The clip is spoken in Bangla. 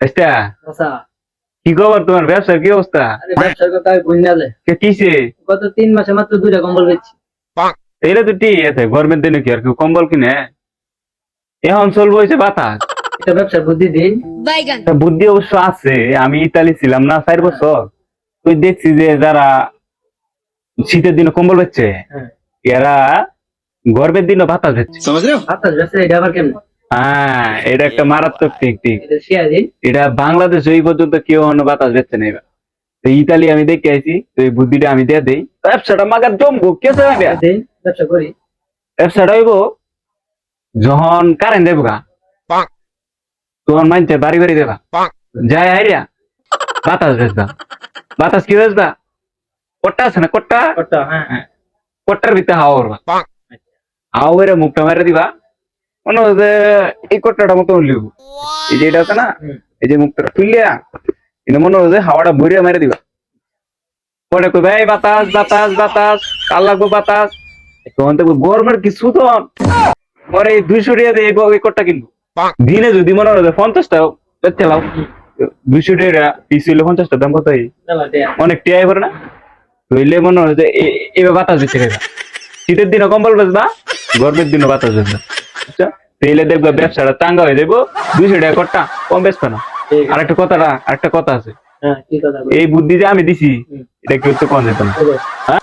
আচ্ছা। আচ্ছা। কি খবর তোমার? ব্যবসার কি অবস্থা? ব্যবসার কথা আমি বুঝি না যে। কে কিসে? গত তিন মাসে মাত্র দুইটা কম্বল বেচছি। এটা তো ঠিক আছে গরমের দিনে কি আর কেউ কম্বল কিনে? এখন চলবো হয়েছে বাতাস। এটা ব্যবসার বুদ্ধি বুদ্ধি অবশ্য আছে আমি ইতালি ছিলাম না চার বছর। তুই দেখছি যে যারা শীতের দিনে কম্বল বেচছে হ্যাঁ। এরা গর্বের দিনে বাতাস বেচছে। বাতাস ব্যবসা এটা আবার কেমন? হ্যাঁ এটা একটা মারাত্মক টেকনিক এটা শেয়ার এটা বাংলাদেশে এই পর্যন্ত কেউ অন্য বাতাস বেচছে না এবার। তো ইতালি আমি দেখে আইছি তো এই বুদ্ধিটা আমি দিয়ে দেই। ব্যবসাটা মাগার জমবো কেসে ব্যবসা করি। ব্যবসাটা হইব যখন কারেন্ট দেবো গা তখন মানছে বাড়ি বাড়ি দেবা। যায় আইরিয়া বাতাস বেচবা। বাতাস কি বেচবা? কট্টা আছে না কট্টা? হ্যাঁ। কট্টার ভিতরে হাওয়া করবা হাওয়া করে মুখটা মেরে দিবা। মনে হয় যে এই কট্টাটা মতো লিব এই যে এটা আছে না এই যে মুখটা তুলিয়া এটা মনে হয় যে হাওয়াটা ভরিয়া মেরে দিবা। পরে কই ভাই বাতাস বাতাস বাতাস কাল লাগবো বাতাস। তখন তো গরমের কিছু তো পরে দুইশো টাকা দিয়ে এই গ- কিনবো। দিনে যদি মনে হয় যে পঞ্চাশটা চালাও দুইশো টাকা পিস হইলে পঞ্চাশটা দাম কত হয়? অনেক টিয়াই করে না? হইলে মনে হয় যে এবার বাতাস দিচ্ছে শীতের দিনে কম্বল বেচবা গরমের দিনে বাতাস বেচবা। বুঝছ তাইলে দেখবে ব্যবসাটা চাঙ্গা হয়ে যাব দুইশো টাকা কট্টা কম বেচবে না। আর একটা আরেকটা কথাটা আরেকটা কথা আছে। হ্যাঁ এই বুদ্ধি যে আমি দিছি এটা কেউ তো কম যেত না। হ্যাঁ?